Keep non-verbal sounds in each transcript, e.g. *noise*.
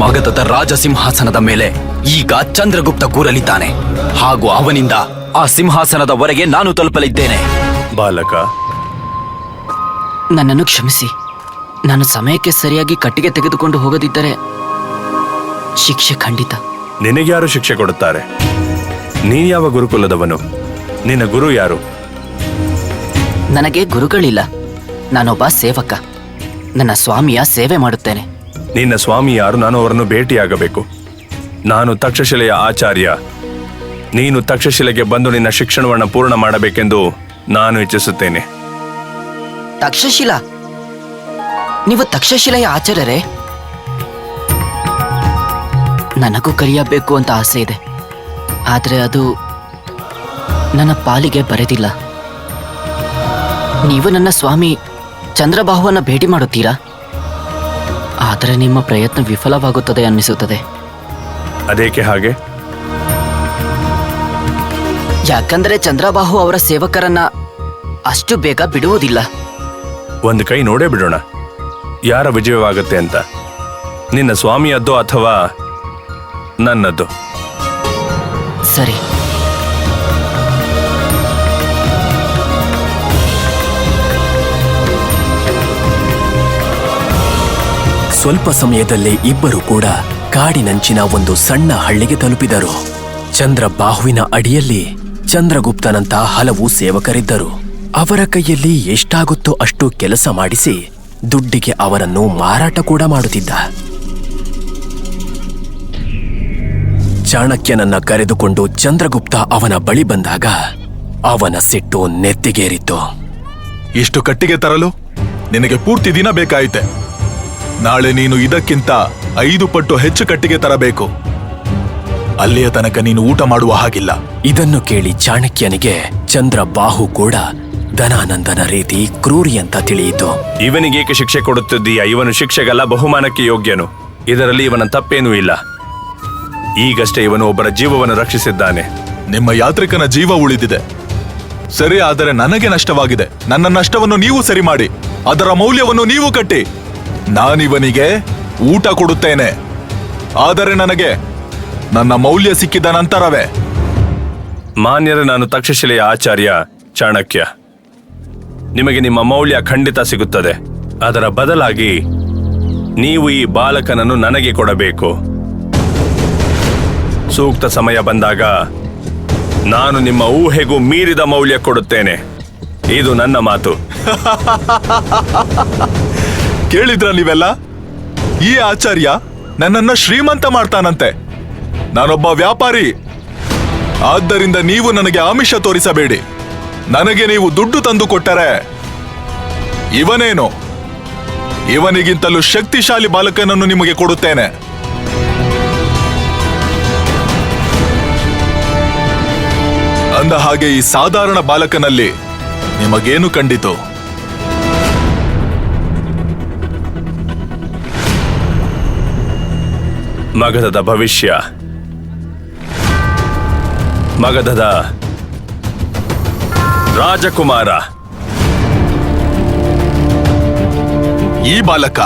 ಮಗಧದ ರಾಜಸಿಂಹಾಸನದ ಮೇಲೆ ಈಗ ಚಂದ್ರಗುಪ್ತ ಕೂರಲಿದ್ದಾನೆ. ಹಾಗೂ ಅವನಿಂದ ಆ ಸಿಂಹಾಸನದವರೆಗೆ ನಾನು ತಲುಪಲಿದ್ದೇನೆ. ಬಾಲಕ. ನನ್ನನ್ನು ಕ್ಷಮಿಸಿ. ನಾನು ಸಮಯಕ್ಕೆ ಸರಿಯಾಗಿ ಕಟ್ಟಿಗೆ ತೆಗೆದುಕೊಂಡು ಹೋಗದಿದ್ದರೆ ಶಿಕ್ಷೆ ಖಂಡಿತ. ನಿನಗ್ಯಾರು ಶಿಕ್ಷೆ ಕೊಡುತ್ತಾರೆ? ನೀ ಯಾವ ಗುರುಕುಲದವನು? ನಿನ್ನ ಗುರು ಯಾರು? ನನಗೆ ಗುರುಗಳಿಲ್ಲ. ನಾನೊಬ್ಬ ಸೇವಕ. ನನ್ನ ಸ್ವಾಮಿಯ ಸೇವೆ ಮಾಡುತ್ತೇನೆ. ನಿನ್ನ ಸ್ವಾಮಿ ಯಾರು ನಾನು ಅವರನ್ನು ಭೇಟಿಯಾಗಬೇಕು. ನಾನು ತಕ್ಷಶಿಲೆಯ ಆಚಾರ್ಯ. ನೀನು ತಕ್ಷಶಿಲೆಗೆ ಬಂದು ನಿನ್ನ ಶಿಕ್ಷಣವನ್ನು ಪೂರ್ಣ ಮಾಡಬೇಕೆಂದು ನಾನು ಇಚ್ಛಿಸುತ್ತೇನೆ. ತಕ್ಷಶಿಲಾ? ನೀವು ತಕ್ಷಶಿಲೆಯ ಆಚಾರ್ಯರೇ? ನನಗೂ ಕಲಿಯಬೇಕು ಅಂತ ಆಸೆ ಇದೆ. ಆದರೆ ಅದು ನನ್ನ ಪಾಲಿಗೆ ಬರೆದಿಲ್ಲ. ನೀವು ನನ್ನ ಸ್ವಾಮಿ ಚಂದ್ರಬಾಹುವನ್ನು ಭೇಟಿ ಮಾಡುತ್ತೀರಾ? ಆದರೆ ನಿಮ್ಮ ಪ್ರಯತ್ನ ವಿಫಲವಾಗುತ್ತದೆ ಅನ್ನಿಸುತ್ತದೆ. ಅದೇಕೆ ಹಾಗೆ? ಯಾಕಂದರೆ ಚಂದ್ರಬಾಹು ಅವರ ಸೇವಕರನ್ನ ಅಷ್ಟು ಬೇಗ ಬಿಡುವುದಿಲ್ಲ. ಒಂದು ಕೈ ನೋಡೇ ಬಿಡೋಣ. ಯಾರ ವಿಜಯವಾಗುತ್ತೆ ಅಂತ? ನಿನ್ನ ಸ್ವಾಮಿಯದ್ದೋ ಅಥವಾ ನನ್ನದ್ದು? ಸರಿ. ಸ್ವಲ್ಪ ಸಮಯದಲ್ಲೇ ಇಬ್ಬರು ಕೂಡ ಕಾಡಿನಂಚಿನ ಒಂದು ಸಣ್ಣ ಹಳ್ಳಿಗೆ ತಲುಪಿದರು. ಚಂದ್ರ ಬಾಹುವಿನ ಅಡಿಯಲ್ಲಿ ಚಂದ್ರಗುಪ್ತನಂತ ಹಲವು ಸೇವಕರಿದ್ದರು. ಅವರ ಕೈಯಲ್ಲಿ ಎಷ್ಟಾಗುತ್ತೋ ಅಷ್ಟು ಕೆಲಸ ಮಾಡಿಸಿ ದುಡ್ಡಿಗೆ ಅವರನ್ನು ಮಾರಾಟ ಕೂಡ ಮಾಡುತ್ತಿದ್ದ. ಚಾಣಕ್ಯನನ್ನ ಕರೆದುಕೊಂಡು ಚಂದ್ರಗುಪ್ತ ಅವನ ಬಳಿ ಬಂದಾಗ ಅವನ ಸಿಟ್ಟು ನೆತ್ತಿಗೇರಿತ್ತು. ಇಷ್ಟು ಕಟ್ಟಿಗೆ ತರಲು? ನಿನಗೆ ಪೂರ್ತಿ ದಿನ ಬೇಕಾಯಿತೆ. ನಾಳೆ ನೀನು ಇದಕ್ಕಿಂತ ಐದು ಪಟ್ಟು ಹೆಚ್ಚು ಕಟ್ಟಿಗೆ ತರಬೇಕು. ಅಲ್ಲಿಯ ತನಕ ನೀನು ಊಟ ಮಾಡುವ ಹಾಗಿಲ್ಲ. ಇದನ್ನು ಕೇಳಿ ಚಾಣಕ್ಯನಿಗೆ ಚಂದ್ರ ಬಾಹು ಕೂಡ ಧನಾನಂದನ ರೀತಿ ಕ್ರೂರಿ ಅಂತ ತಿಳಿಯಿತು. ಇವನಿಗೇಕೆ ಶಿಕ್ಷೆ ಕೊಡುತ್ತಿದ್ದೀಯ? ಇವನು ಶಿಕ್ಷೆಗಲ್ಲ ಬಹುಮಾನಕ್ಕೆ ಯೋಗ್ಯನು. ಇದರಲ್ಲಿ ಇವನ ತಪ್ಪೇನೂ ಇಲ್ಲ. ಈಗಷ್ಟೇ ಇವನು ಒಬ್ಬರ ಜೀವವನ್ನು ರಕ್ಷಿಸಿದ್ದಾನೆ. ನಿಮ್ಮ ಯಾತ್ರಿಕನ ಜೀವ ಉಳಿದಿದೆ. ಸರಿ ಆದರೆ ನನಗೆ ನಷ್ಟವಾಗಿದೆ. ನನ್ನ ನಷ್ಟವನ್ನು ನೀವು ಸರಿ ಮಾಡಿ ಅದರ ಮೌಲ್ಯವನ್ನು ನೀವು ಕಟ್ಟಿ. ನಾನಿವನಿಗೆ ಊಟ ಕೊಡುತ್ತೇನೆ. ಆದರೆ ನನಗೆ ನನ್ನ ಮೌಲ್ಯ ಸಿಕ್ಕಿದ ನಂತರವೇ. ಮಾನ್ಯರೇ ನಾನು ತಕ್ಷಶಿಲೆಯ ಆಚಾರ್ಯ ಚಾಣಕ್ಯ. ನಿಮಗೆ ನಿಮ್ಮ ಮೌಲ್ಯ ಖಂಡಿತ ಸಿಗುತ್ತದೆ. ಅದರ ಬದಲಾಗಿ ನೀವು ಈ ಬಾಲಕನನ್ನು ನನಗೆ ಕೊಡಬೇಕು. ಸೂಕ್ತ ಸಮಯ ಬಂದಾಗ ನಾನು ನಿಮ್ಮ ಊಹೆಗೂ ಮೀರಿದ ಮೌಲ್ಯ ಕೊಡುತ್ತೇನೆ. ಇದು ನನ್ನ ಮಾತು. *laughs* ಕೇಳಿದ್ರ ನೀವೆಲ್ಲ? ಈ ಆಚಾರ್ಯ ನನ್ನನ್ನ ಶ್ರೀಮಂತ ಮಾಡ್ತಾನಂತೆ. ನಾನೊಬ್ಬ ವ್ಯಾಪಾರಿ. ಆದ್ದರಿಂದ ನೀವು ನನಗೆ ಆಮಿಷ ತೋರಿಸಬೇಡಿ. ನನಗೆ ನೀವು ದುಡ್ಡು ತಂದು ಕೊಟ್ಟರೆ ಇವನೇನು? ಇವನಿಗಿಂತಲೂ ಶಕ್ತಿಶಾಲಿ ಬಾಲಕನನ್ನು ನಿಮಗೆ ಕೊಡುತ್ತೇನೆ. ಅಂದ ಹಾಗೆ ಈ ಸಾಧಾರಣ ಬಾಲಕನಲ್ಲಿ ನಿಮಗೇನು ಕಂಡಿತು? ಮಗಧದ ಭವಿಷ್ಯ. ಮಗಧದ ರಾಜಕುಮಾರ. ಈ ಬಾಲಕ.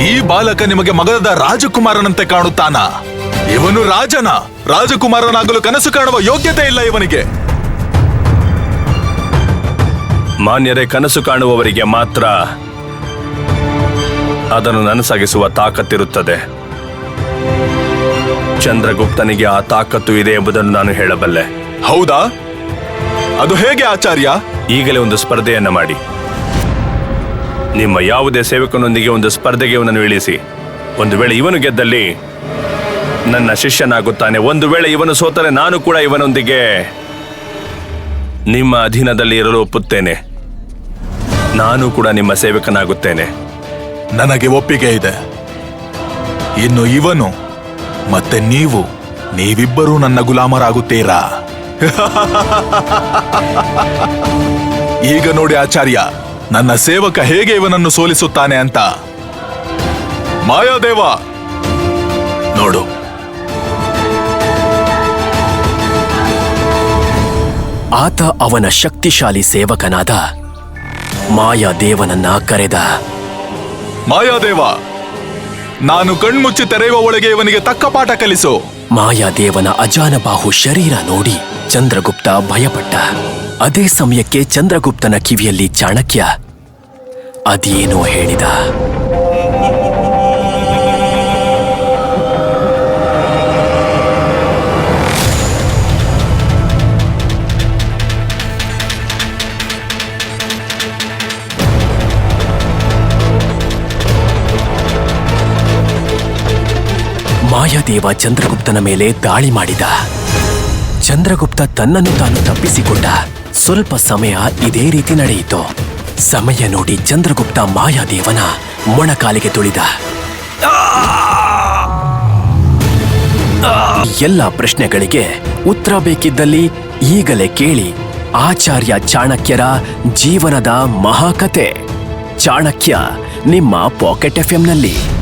ಈ ಬಾಲಕ ನಿಮಗೆ ಮಗಧದ ರಾಜಕುಮಾರನಂತೆ ಕಾಣುತ್ತಾನ? ಇವನು ರಾಜನ. ರಾಜಕುಮಾರನಾಗಲು ಕನಸು ಕಾಣುವ ಯೋಗ್ಯತೆ ಇಲ್ಲ ಇವನಿಗೆ. ಮಾನ್ಯರೇ ಕನಸು ಕಾಣುವವರಿಗೆ ಮಾತ್ರ ಅದನ್ನು ನನಸಾಗಿಸುವ ತಾಕತ್ತಿರುತ್ತದೆ. ಚಂದ್ರಗುಪ್ತನಿಗೆ ಆ ತಾಕತ್ತು ಇದೆ ಎಂಬುದನ್ನು ನಾನು ಹೇಳಬಲ್ಲೆ. ಹೌದಾ? ಅದು ಹೇಗೆ ಆಚಾರ್ಯ? ಈಗಲೇ ಒಂದು ಸ್ಪರ್ಧೆಯನ್ನು ಮಾಡಿ. ನಿಮ್ಮ ಯಾವುದೇ ಸೇವಕನೊಂದಿಗೆ ಒಂದು ಸ್ಪರ್ಧೆಗೆ ಇವನನ್ನು ಇಳಿಸಿ. ಒಂದು ವೇಳೆ ಇವನು ಗೆದ್ದಲ್ಲಿ ನನ್ನ ಶಿಷ್ಯನಾಗುತ್ತಾನೆ. ಒಂದು ವೇಳೆ ಇವನು ಸೋತರೆ ನಾನು ಕೂಡ ಇವನೊಂದಿಗೆ ನಿಮ್ಮ ಅಧೀನದಲ್ಲಿ ಇರಲು ಒಪ್ಪುತ್ತೇನೆ. ನಾನು ಕೂಡ ನಿಮ್ಮ ಸೇವಕನಾಗುತ್ತೇನೆ. ನನಗೆ ಒಪ್ಪಿಗೆ ಇದೆ. ಇನ್ನು ಇವನು ಮತ್ತೆ ನೀವು, ನೀವಿಬ್ಬರೂ ನನ್ನ ಗುಲಾಮರಾಗುತ್ತೀರಾ? *laughs* ಈಗ ನೋಡಿ ಆಚಾರ್ಯ, ನನ್ನ ಸೇವಕ ಹೇಗೆ ಇವನನ್ನು ಸೋಲಿಸುತ್ತಾನೆ ಅಂತ. ಮಾಯಾದೇವ! ನೋಡು. ಆತ ಅವನ ಶಕ್ತಿಶಾಲಿ ಸೇವಕನಾದ ಮಾಯಾದೇವನನ್ನ ಕರೆದ. ಮಾಯಾದೇವ, ನಾನು ಕಣ್ಮುಚ್ಚಿ ತೆರೆಯುವ ಒಳಗೆ ಇವನಿಗೆ ತಕ್ಕ ಪಾಠ ಕಲಿಸು. ಮಾಯಾದೇವನ ಅಜಾನಬಾಹು ಶರೀರ ನೋಡಿ ಚಂದ್ರಗುಪ್ತ ಭಯಪಟ್ಟ. ಅದೇ ಸಮಯಕ್ಕೆ ಚಂದ್ರಗುಪ್ತನ ಕಿವಿಯಲ್ಲಿ ಚಾಣಕ್ಯ ಅದೇನೋ ಹೇಳಿದ. ಮಾಯಾದೇವ ಚಂದ್ರಗುಪ್ತನ ಮೇಲೆ ದಾಳಿ ಮಾಡಿದ. ಚಂದ್ರಗುಪ್ತ ತನ್ನನ್ನು ತಾನು ತಪ್ಪಿಸಿಕೊಂಡ. ಸ್ವಲ್ಪ ಸಮಯ ಇದೇ ರೀತಿ ನಡೆಯಿತು. ಸಮಯ ನೋಡಿ ಚಂದ್ರಗುಪ್ತ ಮಾಯಾದೇವನ ಮೊಣಕಾಲಿಗೆ ತುಳಿದ. ಎಲ್ಲ ಪ್ರಶ್ನೆಗಳಿಗೆ ಉತ್ತರ ಬೇಕಿದ್ದಲ್ಲಿ ಈಗಲೇ ಕೇಳಿ ಆಚಾರ್ಯ ಚಾಣಕ್ಯರ ಜೀವನದ ಮಹಾಕತೆ. ಚಾಣಕ್ಯ, ನಿಮ್ಮ ಪಾಕೆಟ್ ಎಫ್ಎಂನಲ್ಲಿ